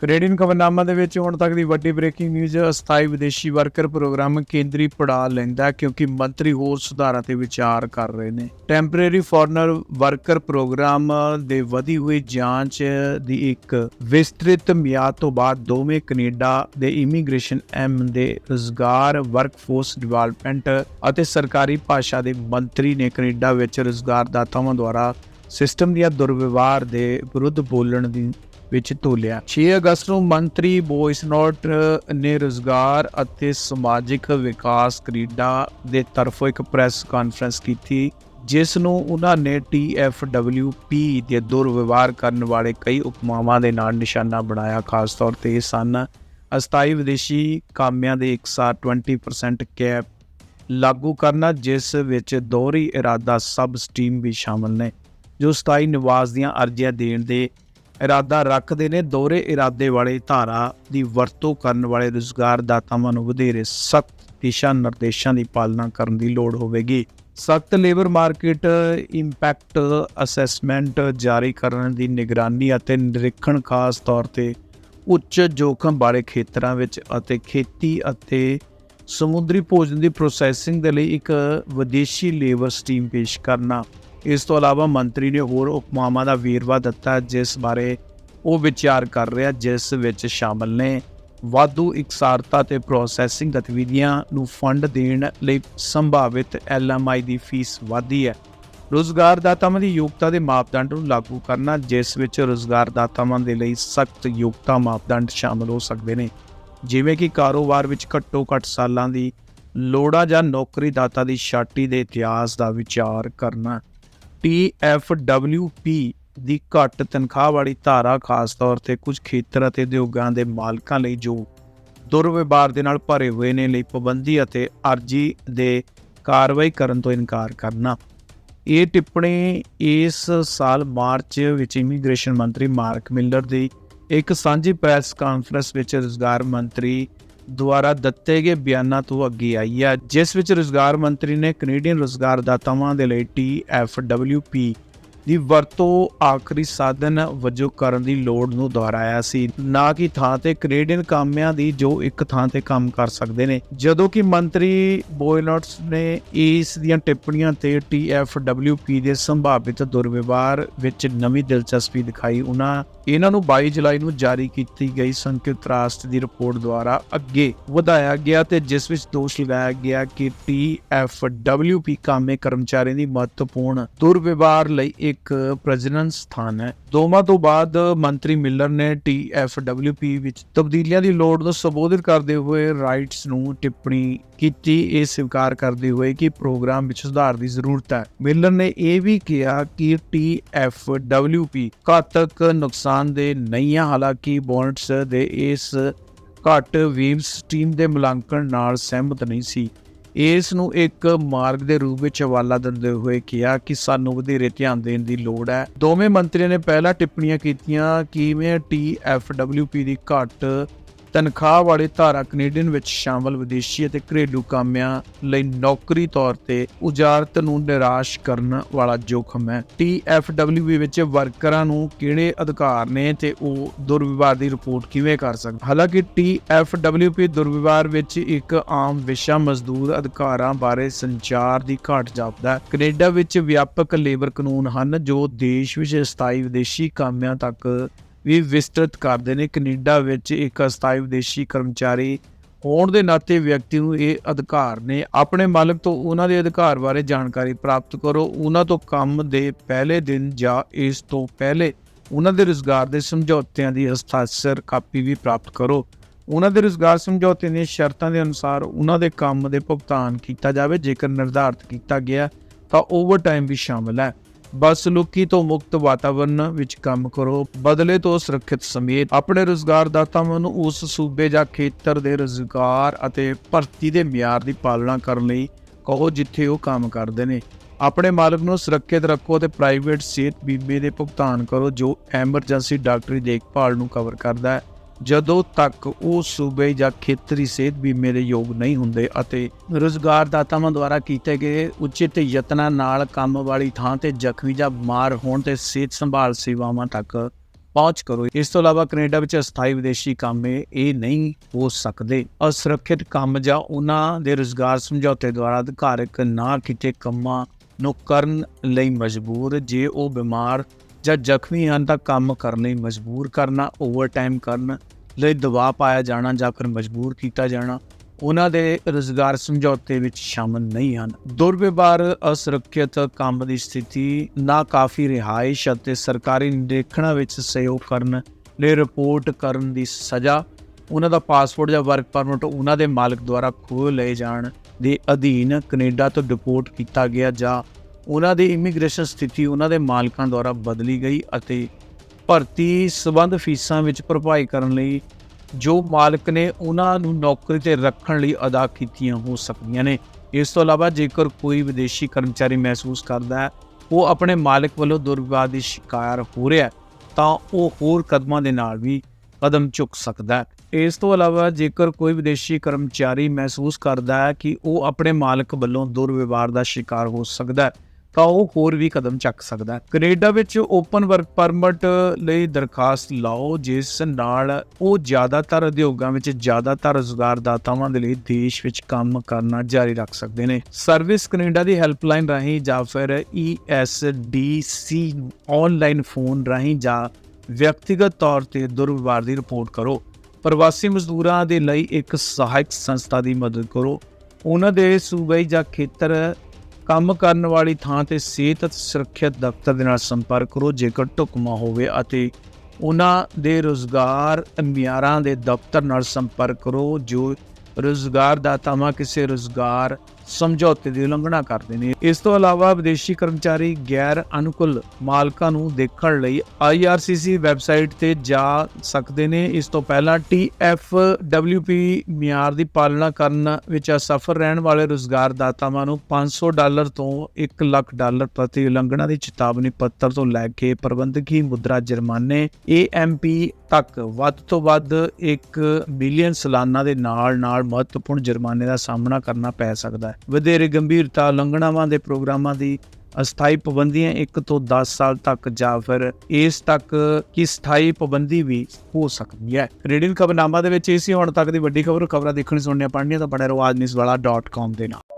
Canadian ਖਬਰਨਾਮਾ ਦੇ ਵਿੱਚ ਹੁਣ ਤੱਕ ਦੀ ਵੱਡੀ ਬ੍ਰੇਕਿੰਗ ਨਿਊਜ਼ ਅਸਥਾਈ ਵਿਦੇਸ਼ੀ ਵਰਕਰ ਪ੍ਰੋਗਰਾਮ ਕੇਂਦਰੀ ਪੜਾ ਲੈਂਦਾ ਕਿਉਂਕਿ ਮੰਤਰੀ ਹੋਰ ਸੁਧਾਰਾਂ ਤੇ ਵਿਚਾਰ ਕਰ ਰਹੇ ਨੇ। ਟੈਂਪਰੇਰੀ ਫੋਰਨਰ ਵਰਕਰ ਪ੍ਰੋਗਰਾਮ ਦੇ ਵਧੀ ਹੋਈ ਜਾਂਚ ਦੀ ਇੱਕ ਵਿਸਤ੍ਰਿਤ ਮਿਆਦ ਤੋਂ ਬਾਅਦ ਦੋਵੇਂ ਕੈਨੇਡਾ ਦੇ ਇਮੀਗ੍ਰੇਸ਼ਨ ਐਮ ਦੇ ਰੁਜ਼ਗਾਰ ਵਰਕਫੋਰਸ ਡਿਵੈਲਪਮੈਂਟ ਅਤੇ ਸਰਕਾਰੀ ਭਾਸ਼ਾ ਦੇ ਮੰਤਰੀ ਨੇ ਕੈਨੇਡਾ ਵਿੱਚ ਰੁਜ਼ਗਾਰਦਾਤਾਵਾਂ ਦੁਆਰਾ ਸਿਸਟਮ ਦੀਆਂ ਦੁਰਵਿਵਹਾਰ ਦੇ ਵਿਰੁੱਧ ਬੋਲਣ ਦੀ ਵਿੱਚ ਤੋਲਿਆ। 6 ਅਗਸਤ ਨੂੰ ਮੰਤਰੀ ਬੋਇਸਨੋਟ ਨੇ ਰੁਜ਼ਗਾਰ ਅਤੇ ਸਮਾਜਿਕ ਵਿਕਾਸ ਕੈਨੇਡਾ ਦੇ ਤਰਫੋਂ ਇੱਕ ਪ੍ਰੈਸ ਕਾਨਫਰੰਸ ਕੀਤੀ, ਜਿਸ ਨੂੰ ਉਹਨਾਂ ਨੇ TFWP ਦੇ ਦੁਰਵਿਵਹਾਰ ਕਰਨ ਵਾਲੇ ਕਈ ਉਪਮਾਵਾਂ ਦੇ ਨਾਲ ਨਿਸ਼ਾਨਾ ਬਣਾਇਆ। ਖਾਸ ਤੌਰ ਤੇ ਇਹ ਸਨ, ਅਸਥਾਈ ਵਿਦੇਸ਼ੀ ਕਾਮਿਆਂ ਦੇ ਇਕਸਾਰ 20% ਕੈਪ ਲਾਗੂ ਕਰਨਾ, ਜਿਸ ਵਿੱਚ ਦੋਹਰੀ ਇਰਾਦਾ ਸਬ ਸਟ੍ਰੀਮ ਵੀ ਸ਼ਾਮਲ ਨੇ, ਜੋ ਸਥਾਈ ਨਿਵਾਸ ਦੀਆਂ ਅਰਜ਼ੀਆਂ ਦੇਣ ਦੇ ਇਰਾਦਾ ਰੱਖਦੇ ਨੇ ਦੋਹਰੇ ਇਰਾਦੇ ਵਾਲੇ ਧਾਰਾ ਦੀ ਵਰਤੋਂ ਕਰਨ ਵਾਲੇ ਰੁਜ਼ਗਾਰਦਾਤਾਵਾਂ ਨੂੰ ਵਧੇਰੇ ਸਖਤ ਦਿਸ਼ਾ ਨਿਰਦੇਸ਼ਾਂ ਦੀ ਪਾਲਣਾ ਕਰਨ ਦੀ ਲੋੜ ਹੋਵੇਗੀ। ਸਖਤ ਲੇਬਰ ਮਾਰਕੀਟ ਇੰਪੈਕਟ ਅਸੈਸਮੈਂਟ ਜਾਰੀ ਕਰਨ ਦੀ ਨਿਗਰਾਨੀ ਅਤੇ ਨਿਰੀਖਣ ਖਾਸ ਤੌਰ ਤੇ ਉੱਚ ਜੋਖਮ ਵਾਲੇ ਖੇਤਰਾਂ ਵਿੱਚ ਅਤੇ ਖੇਤੀ ਅਤੇ ਸਮੁੰਦਰੀ ਭੋਜਨ ਦੀ ਪ੍ਰੋਸੈਸਿੰਗ ਦੇ ਲਈ ਇੱਕ ਵਿਦੇਸ਼ੀ ਲੇਬਰ ਸਟੀਮ ਪੇਸ਼ ਕਰਨਾ। ਇਸ ਤੋਂ ਇਲਾਵਾ ਮੰਤਰੀ ਨੇ ਹੋਰ ਉਪਮਾਵਾਂ ਦਾ ਵੇਰਵਾ ਦਿੱਤਾ, ਜਿਸ ਬਾਰੇ ਉਹ ਵਿਚਾਰ ਕਰ ਰਿਹਾ, ਜਿਸ ਵਿੱਚ ਸ਼ਾਮਲ ਨੇ ਵਾਧੂ ਇਕਸਾਰਤਾ ਤੇ ਪ੍ਰੋਸੈਸਿੰਗ ਗਤੀਵਿਧੀਆਂ ਨੂੰ ਫੰਡ ਦੇਣ ਲਈ ਸੰਭਾਵਿਤ ਐਲਐਮਆਈ ਦੀ ਫੀਸ ਵਧੀ ਹੈ। ਰੁਜ਼ਗਾਰਦਾਤਾਵਾਂ ਦੀ ਯੋਗਤਾ ਦੇ ਮਾਪਦੰਡ ਨੂੰ ਲਾਗੂ ਕਰਨਾ, ਜਿਸ ਵਿੱਚ ਰੁਜ਼ਗਾਰਦਾਤਾਵਾਂ ਦੇ ਲਈ ਸਖਤ ਯੋਗਤਾ ਮਾਪਦੰਡ ਸ਼ਾਮਲ ਹੋ ਸਕਦੇ ਨੇ। ਜਿਵੇਂ ਕਿ ਕਾਰੋਬਾਰ ਵਿੱਚ ਘੱਟੋ-ਘੱਟ ਸਾਲਾਂ ਦੀ ਲੋੜਾਂ ਜਾਂ ਨੌਕਰੀ ਦਾਤਾ ਦੀ ਛਾਟੀ ਦੇ ਇਤਿਹਾਸ ਦਾ ਵਿਚਾਰ ਕਰਨਾ। TFWP ਦੀ ਘੱਟ ਤਨਖਾਹ ਵਾਲੀ ਧਾਰਾ ਖਾਸ ਤੌਰ ਤੇ ਕੁਝ ਖੇਤਰ ਅਤੇ ਉਦਯੋਗਾਂ ਦੇ ਮਾਲਕਾਂ ਲਈ ਜੋ ਦੁਰਵਿਵਹਾਰ ਦੇ ਨਾਲ ਭਰੇ ਹੋਏ ਨੇ ਲਈ ਪਾਬੰਦੀ ਅਤੇ ਅਰਜੀ ਦੇ ਕਾਰਵਾਈ ਕਰਨ ਤੋਂ ਇਨਕਾਰ ਕਰਨਾ। ਇਹ ਟਿੱਪਣੀ ਇਸ ਸਾਲ ਮਾਰਚ ਵਿੱਚ ਇਮੀਗ੍ਰੇਸ਼ਨ ਮੰਤਰੀ ਮਾਰਕ ਮਿਲਰ ਦੀ ਇੱਕ ਸਾਂਝੀ ਪ੍ਰੈਸ ਕਾਨਫਰੰਸ ਵਿੱਚ ਰੁਜ਼ਗਾਰ ਮੰਤਰੀ ਦੁਆਰਾ ਦਿੱਤੇ ਗਏ ਬਿਆਨਾਂ ਤੋਂ ਅੱਗੇ ਆਈ ਹੈ, ਜਿਸ ਵਿੱਚ ਰੁਜ਼ਗਾਰ ਮੰਤਰੀ ਨੇ ਕੈਨੇਡੀਅਨ ਰੁਜ਼ਗਾਰਦਾਤਾਵਾਂ ਦੇ ਲਈ TFWP ਦੀ ਵਰਤੋਂ ਆਖਰੀ ਸਾਧਨ ਵਜੋਂ ਕਰਨ ਦੀ ਲੋੜ ਨੂੰ ਦੁਹਰਾਇਆ ਸੀ। ਨਾ ਕਿ ਥਾਂ ਤੇ ਕੈਨੇਡੀਅਨ ਕਾਮਿਆਂ ਦੀ ਜੋ ਇੱਕ ਥਾਂ ਤੇ ਕੰਮ ਕਰ ਸਕਦੇ ਨੇ। ਜਦੋਂ ਕਿ ਮੰਤਰੀ ਬੋਇਨਟਸ ਨੇ ਇਸ ਦੀਆਂ ਟਿੱਪਣੀਆਂ ਤੇ TFWP ਦੇ ਸੰਭਾਵਿਤ ਦੁਰਵਿਵਹਾਰ ਵਿੱਚ ਨਵੀਂ ਦਿਲਚਸਪੀ ਦਿਖਾਈ ਉਹਨਾਂ ਇਹਨਾਂ ਨੂੰ 22 ਜੁਲਾਈ ਨੂੰ ਜਾਰੀ ਕੀਤੀ ਗਈ ਸੰਯੁਕਤ ਰਾਸ਼ਟਰ ਦੀ ਰਿਪੋਰਟ ਦੁਆਰਾ ਅੱਗੇ ਵਧਾਇਆ ਗਿਆ ਤੇ ਜਿਸ ਵਿੱਚ ਦੋਸ਼ ਲਗਾਇਆ ਗਿਆ ਕਿ TFWP ਕਾਮੇ ਕਰਮਚਾਰੀਆਂ ਦੀ ਮਹੱਤਵਪੂਰਨ ਦੁਰਵਿਵਹਾਰ ਲਈ ਇੱਕ ਪ੍ਰਜਨਨ ਸਥਾਨ ਹੈ। ਦੋਵਾਂ ਤੋਂ ਬਾਅਦ ਮੰਤਰੀ ਮਿਲਰ ਨੇ TFWP ਵਿੱਚ ਤਬਦੀਲੀਆਂ ਦੀ ਲੋੜ ਨੂੰ ਸੰਬੋਧਿਤ ਕਰਦੇ ਹੋਏ ਰਾਈਟਸ ਨੂੰ ਟਿੱਪਣੀ ਕੀਤੀ। ਇਹ ਸਵੀਕਾਰ ਕਰਦੇ ਹੋਏ ਕਿ ਪ੍ਰੋਗਰਾਮ ਵਿੱਚ ਸੁਧਾਰ ਦੀ ਜ਼ਰੂਰਤ ਹੈ। ਮਿਲਰ ਨੇ ਇਹ ਵੀ ਕਿਹਾ ਕਿ TFWP ਘਾਤਕ ਨੁਕਸਾਨ ਦੇ ਨਹੀਂ ਹੈ। ਹਾਲਾਂਕਿ ਬੌਂਡਸ ਦੇ ਇਸ ਘੱਟ ਵੇਵ ਸਟ੍ਰੀਮ ਦੇ ਮੁਲਾਂਕਣ ਨਾਲ ਸਹਿਮਤ ਨਹੀਂ ਸੀ। ਇਸ ਨੂੰ ਇੱਕ ਮਾਰਗ ਦੇ ਰੂਪ ਵਿੱਚ ਹਵਾਲਾ ਦਿੰਦੇ ਹੋਏ ਕਿਹਾ ਕਿ ਸਾਨੂੰ ਵਧੇਰੇ ਧਿਆਨ ਦੇਣ ਦੀ ਲੋੜ ਹੈ। ਦੋਵੇਂ ਮੰਤਰੀਆਂ ਨੇ ਪਹਿਲਾਂ ਟਿੱਪਣੀਆਂ ਕੀਤੀਆਂ ਕਿ ਕਿਵੇਂ TFWP ਦੀ ਘੱਟ ਤਨਖਾਹ ਵਾਲੇ ਧਾਰਾ ਕੈਨੇਡੀਅਨ ਵਿੱਚ ਸ਼ਾਮਲ ਵਿਦੇਸ਼ੀ ਅਤੇ ਘਰੇਲੂ ਕਾਮਿਆਂ ਲਈ ਨੌਕਰੀ ਤੌਰ ਤੇ ਉਜਾਰਤ ਨੂੰ ਨਿਰਾਸ਼ ਕਰਨ ਵਾਲਾ ਜੋਖਮ ਹੈ। TFWP ਵਿੱਚ ਵਰਕਰਾਂ ਨੂੰ ਕਿਹੜੇ ਅਧਿਕਾਰ ਨੇ ਤੇ ਉਹ ਦੁਰਵਿਵਹਾਰ ਦੀ ਰਿਪੋਰਟ ਕਿਵੇਂ ਕਰ ਸਕਦੇ? ਹਾਲਾਂਕਿ TFWP ਦੁਰਵਿਵਹਾਰ ਵਿੱਚ ਇੱਕ ਆਮ ਵਿਸ਼ਾ ਮਜ਼ਦੂਰ ਅਧਿਕਾਰਾਂ ਬਾਰੇ ਸੰਚਾਰ ਦੀ ਘਾਟ ਜਾਪਦਾ ਹੈ। ਕੈਨੇਡਾ ਵਿੱਚ ਵਿਆਪਕ ਲੇਬਰ ਕਾਨੂੰਨ ਹਨ ਜੋ ਦੇਸ਼ ਵਿੱਚ ਸਥਾਈ ਵਿਦੇਸ਼ੀ ਕਾਮਿਆਂ ਤੱਕ ਵੀ ਵਿਸਤ੍ਰਿਤ ਕਰਦੇ ਨੇ ਕੈਨੇਡਾ ਵਿੱਚ ਇੱਕ ਅਸਥਾਈ ਵਿਦੇਸ਼ੀ ਕਰਮਚਾਰੀ ਹੋਣ ਦੇ ਨਾਤੇ ਵਿਅਕਤੀ ਨੂੰ ਇਹ ਅਧਿਕਾਰ ਨੇ ਆਪਣੇ ਮਾਲਕ ਤੋਂ ਉਹਨਾਂ ਦੇ ਅਧਿਕਾਰ ਬਾਰੇ ਜਾਣਕਾਰੀ ਪ੍ਰਾਪਤ ਕਰੋ। ਉਹਨਾਂ ਤੋਂ ਕੰਮ ਦੇ ਪਹਿਲੇ ਦਿਨ ਜਾਂ ਇਸ ਤੋਂ ਪਹਿਲੇ ਉਹਨਾਂ ਦੇ ਰੁਜ਼ਗਾਰ ਦੇ ਸਮਝੌਤਿਆਂ ਦੀ ਹਸਤਾਖਰ ਕਾਪੀ ਵੀ ਪ੍ਰਾਪਤ ਕਰੋ। ਉਹਨਾਂ ਦੇ ਰੁਜ਼ਗਾਰ ਸਮਝੌਤੇ ਦੀਆਂ ਸ਼ਰਤਾਂ ਦੇ ਅਨੁਸਾਰ ਉਹਨਾਂ ਦੇ ਕੰਮ ਦੇ ਭੁਗਤਾਨ ਕੀਤਾ ਜਾਵੇ। ਜੇਕਰ ਨਿਰਧਾਰਤ ਕੀਤਾ ਗਿਆ ਤਾਂ ਓਵਰਟਾਈਮ ਵੀ ਸ਼ਾਮਲ ਹੈ। ਬਸਲੂਕੀ ਤੋਂ ਮੁਕਤ ਵਾਤਾਵਰਣ ਵਿੱਚ ਕੰਮ ਕਰੋ, ਬਦਲੇ ਤੋਂ ਸੁਰੱਖਿਅਤ ਸਮੇਤ ਆਪਣੇ ਰੁਜ਼ਗਾਰਦਾਤਾਵਾਂ ਨੂੰ ਉਸ ਸੂਬੇ ਜਾਂ ਖੇਤਰ ਦੇ ਰੁਜ਼ਗਾਰ ਅਤੇ ਭਰਤੀ ਦੇ ਮਿਆਰ ਦੀ ਪਾਲਣਾ ਕਰਨ ਲਈ ਕਹੋ ਜਿੱਥੇ ਉਹ ਕੰਮ ਕਰਦੇ ਨੇ। ਆਪਣੇ ਮਾਲਕ ਨੂੰ ਸੁਰੱਖਿਅਤ ਰੱਖੋ ਅਤੇ ਪ੍ਰਾਈਵੇਟ ਸਿਹਤ ਬੀਮੇ ਦੇ ਭੁਗਤਾਨ ਕਰੋ ਜੋ ਐਮਰਜੈਂਸੀ ਡਾਕਟਰੀ ਦੇਖਭਾਲ ਨੂੰ ਕਵਰ ਕਰਦਾ ਹੈ। ਜਦੋਂ ਤੱਕ ਉਹ ਸੂਬੇ ਜਾਂ ਖੇਤਰੀ ਸਿਹਤ ਬੀਮੇ ਦੇ ਯੋਗ ਨਹੀਂ ਹੁੰਦੇ ਅਤੇ ਰੁਜ਼ਗਾਰਦਾਤਾਵਾਂ ਦੁਆਰਾ ਕੀਤੇ ਗਏ ਉਚਿਤ ਯਤਨਾਂ ਨਾਲ ਕੰਮ ਵਾਲੀ ਥਾਂ ਤੇ ਜ਼ਖਮੀ ਜਾਂ ਬਿਮਾਰ ਹੋਣ ਤੇ ਸਿਹਤ ਸੰਭਾਲ ਸੇਵਾਵਾਂ ਤੱਕ ਪਹੁੰਚ ਕਰੋ। ਇਸ ਤੋਂ ਇਲਾਵਾ ਕੈਨੇਡਾ ਵਿੱਚ ਅਸਥਾਈ ਵਿਦੇਸ਼ੀ ਕੰਮ ਇਹ ਇਹ ਨਹੀਂ ਹੋ ਸਕਦੇ। ਅਸੁਰੱਖਿਅਤ ਕੰਮ ਜਾਂ ਉਹਨਾਂ ਦੇ ਰੁਜ਼ਗਾਰ ਸਮਝੌਤੇ ਦੁਆਰਾ ਅਧਿਕਾਰਕ ਨਾ ਕੀਤੇ ਕੰਮਾਂ ਨੂੰ ਕਰਨ ਲਈ ਮਜਬੂਰ ਜੇ ਉਹ ਬਿਮਾਰ ਜਾਂ ਜ਼ਖਮੀ ਹਨ ਤਾਂ ਕੰਮ ਕਰਨ ਲਈ ਮਜਬੂਰ ਕਰਨਾ ਓਵਰਟਾਈਮ ਕਰਨ ਲਈ ਦਬਾਅ ਪਾਇਆ ਜਾਣਾ ਜਾਂ ਫਿਰ ਮਜਬੂਰ ਕੀਤਾ ਜਾਣਾ, ਉਹਨਾਂ ਦੇ ਰੁਜ਼ਗਾਰ ਸਮਝੌਤੇ ਵਿੱਚ ਸ਼ਾਮਲ ਨਹੀਂ ਹਨ। ਦੁਰਵਿਵਹਾਰ, ਅਸੁਰੱਖਿਅਤ ਕੰਮ ਦੀ ਸਥਿਤੀ ਨਾ ਕਾਫੀ ਰਿਹਾਇਸ਼ ਅਤੇ ਸਰਕਾਰੀ ਨਿਰੀਖਣਾਂ ਵਿੱਚ ਸਹਿਯੋਗ ਕਰਨ ਲਈ ਰਿਪੋਰਟ ਕਰਨ ਦੀ ਸਜ਼ਾ, ਉਹਨਾਂ ਦਾ ਪਾਸਪੋਰਟ ਜਾਂ ਵਰਕ ਪਰਮਿਟ ਉਹਨਾਂ ਦੇ ਮਾਲਕ ਦੁਆਰਾ ਖੋਹ ਲਏ ਜਾਣ ਦੇ ਅਧੀਨ ਕੈਨੇਡਾ ਤੋਂ ਡਿਪੋਰਟ ਕੀਤਾ ਗਿਆ ਜਾਂ ਉਹਨਾਂ ਦੀ ਇਮੀਗ੍ਰੇਸ਼ਨ ਸਥਿਤੀ ਉਹਨਾਂ ਦੇ ਮਾਲਕਾਂ ਦੁਆਰਾ ਬਦਲੀ ਗਈ ਅਤੇ ਭਰਤੀ ਸਬੰਧ ਫੀਸਾਂ ਵਿੱਚ ਭਰਪਾਈ ਕਰਨ ਲਈ ਜੋ ਮਾਲਕ ਨੇ ਉਹਨਾਂ ਨੂੰ ਨੌਕਰੀ ਤੇ ਰੱਖਣ ਲਈ ਅਦਾ ਕੀਤੀਆਂ ਹੋ ਸਕਦੀਆਂ ਨੇ। ਇਸ ਤੋਂ ਇਲਾਵਾ ਜੇਕਰ ਕੋਈ ਵਿਦੇਸ਼ੀ ਕਰਮਚਾਰੀ ਮਹਿਸੂਸ ਕਰਦਾ ਹੈ, ਉਹ ਆਪਣੇ ਮਾਲਕ ਵੱਲੋਂ ਦੁਰਵਿਵਹਾਰ ਦੀ ਸ਼ਿਕਾਰ ਹੋ ਰਿਹਾ ਤਾਂ ਉਹ ਹੋਰ ਕਦਮਾਂ ਦੇ ਨਾਲ ਵੀ ਕਦਮ ਚੁੱਕ ਸਕਦਾ ਹੈ। ਇਸ ਤੋਂ ਇਲਾਵਾ ਜੇਕਰ ਕੋਈ ਵਿਦੇਸ਼ੀ ਕਰਮਚਾਰੀ ਮਹਿਸੂਸ ਕਰਦਾ ਹੈ ਕਿ ਉਹ ਆਪਣੇ ਮਾਲਕ ਵੱਲੋਂ ਦੁਰਵਿਵਹਾਰ ਦਾ ਸ਼ਿਕਾਰ ਹੋ ਸਕਦਾ ਹੈ ਤਾਂ ਉਹ ਹੋਰ ਵੀ ਕਦਮ ਚੱਕ ਸਕਦਾ ਹੈ। ਕੈਨੇਡਾ ਵਿੱਚ ਓਪਨ ਵਰਕ ਪਰਮਿਟ ਲਈ ਦਰਖਾਸਤ ਲਾਓ, ਜਿਸ ਨਾਲ ਉਹ ਜ਼ਿਆਦਾਤਰ ਉਦਯੋਗਾਂ ਵਿੱਚ ਜ਼ਿਆਦਾਤਰ ਰੁਜ਼ਗਾਰਦਾਤਾਵਾਂ ਦੇ ਲਈ ਦੇਸ਼ ਵਿੱਚ ਕੰਮ ਕਰਨਾ ਜਾਰੀ ਰੱਖ ਸਕਦੇ ਨੇ। ਸਰਵਿਸ ਕੈਨੇਡਾ ਦੀ ਹੈਲਪਲਾਈਨ ਰਾਹੀਂ ਜਾਂ ਫਿਰ E ESDC ਆਨਲਾਈਨ ਫੋਨ ਰਾਹੀਂ ਜਾਂ ਵਿਅਕਤੀਗਤ ਤੌਰ ਤੇ ਦੁਰਵਿਵਹਾਰ ਦੀ ਰਿਪੋਰਟ ਕਰੋ। ਪ੍ਰਵਾਸੀ ਮਜ਼ਦੂਰਾਂ ਦੇ ਲਈ ਇੱਕ ਸਹਾਇਕ ਸੰਸਥਾ ਦੀ ਮਦਦ ਕਰੋ। ਉਹਨਾਂ ਦੇ ਸੂਬਾਈ ਜਾਂ ਖੇਤਰ ਕੰਮ ਕਰਨ ਵਾਲੀ ਥਾਂ ਤੇ ਸਿਹਤ ਅਤੇ ਸੁਰੱਖਿਅਤ ਦਫ਼ਤਰ ਦੇ ਨਾਲ ਸੰਪਰਕ ਕਰੋ, ਜੇਕਰ ਢੁਕਮਾ ਹੋਵੇ ਅਤੇ ਉਹਨਾਂ ਦੇ ਰੋਜ਼ਗਾਰ ਮਿਆਰਾਂ ਦੇ ਦਫ਼ਤਰ ਨਾਲ ਸੰਪਰਕ ਕਰੋ, ਜੋ ਰੋਜ਼ਗਾਰਦਾਤਾਵਾਂ ਕਿਸੇ ਰੋਜ਼ਗਾਰ ਸਮਝੌਤੇ ਦੀ ਉਲੰਘਣਾ ਕਰਦੇ ਨੇ। ਇਸ ਤੋਂ ਇਲਾਵਾ ਵਿਦੇਸ਼ੀ ਕਰਮਚਾਰੀ ਗੈਰ ਅਨੁਕੂਲ ਮਾਲਕਾਂ ਨੂੰ ਦੇਖਣ ਲਈ IRCC ਵੈਬਸਾਈਟ ਤੇ ਜਾ ਸਕਦੇ ਨੇ। ਇਸ ਤੋਂ ਪਹਿਲਾਂ TFWP ਮਿਆਰ ਦੀ ਪਾਲਣਾ ਕਰਨ ਵਿੱਚ ਅਸਫਲ ਰਹਿਣ ਵਾਲੇ ਰੋਜ਼ਗਾਰਦਾਤਾਵਾਂ ਨੂੰ 500 ਡਾਲਰ ਤੋਂ 1 ਲੱਖ ਡਾਲਰ ਪ੍ਰਤੀ ਉਲੰਘਣਾ ਦੀ ਚੇਤਾਵਨੀ ਪੱਤਰ ਤੋਂ ਲੈ ਕੇ ਪ੍ਰਬੰਧਕੀ ਮੁਦਰਾ ਜੁਰਮਾਨੇ AMP ਤੱਕ। ਵੱਧ ਤੋਂ ਵੱਧ 1 ਮਿਲੀਅਨ ਸਾਲਾਨਾ ਦੇ ਨਾਲ ਨਾਲ ਮਹੱਤਵਪੂਰਨ ਜੁਰਮਾਨੇ ਦਾ ਸਾਹਮਣਾ ਕਰਨਾ ਪੈ ਸਕਦਾ ਹੈ। ਵਧੇਰੇ ਗੰਭੀਰਤਾ ਉਲੰਘਣਾਵਾਂ ਦੇ ਪ੍ਰੋਗਰਾਮਾਂ ਦੀ ਅਸਥਾਈ ਪਾਬੰਦੀਆਂ 1 ਤੋਂ 10 ਸਾਲ ਤੱਕ ਜਾਂ ਫਿਰ ਇਸ ਤੱਕ ਕਿ ਸਥਾਈ ਪਾਬੰਦੀ ਵੀ ਹੋ ਸਕਦੀ ਹੈ। ਕੈਨੇਡੀਅਨ ਖਬਰਨਾਮਾ ਦੇ ਵਿੱਚ ਇਹ ਸੀ, ਹੁਣ ਤੱਕ ਦੀ ਵੱਡੀ ਖਬਰ, ਖਬਰਾਂ ਦੇਖਣੀ ਸੁਣਨੀਆਂ ਪੜ੍ਹਨੀਆਂ ਤਾਂ ਬਣੇ ਰਹੋ ਆਜਨਿਸਵਾਲਾ.com ਦੇ ਨਾਲ।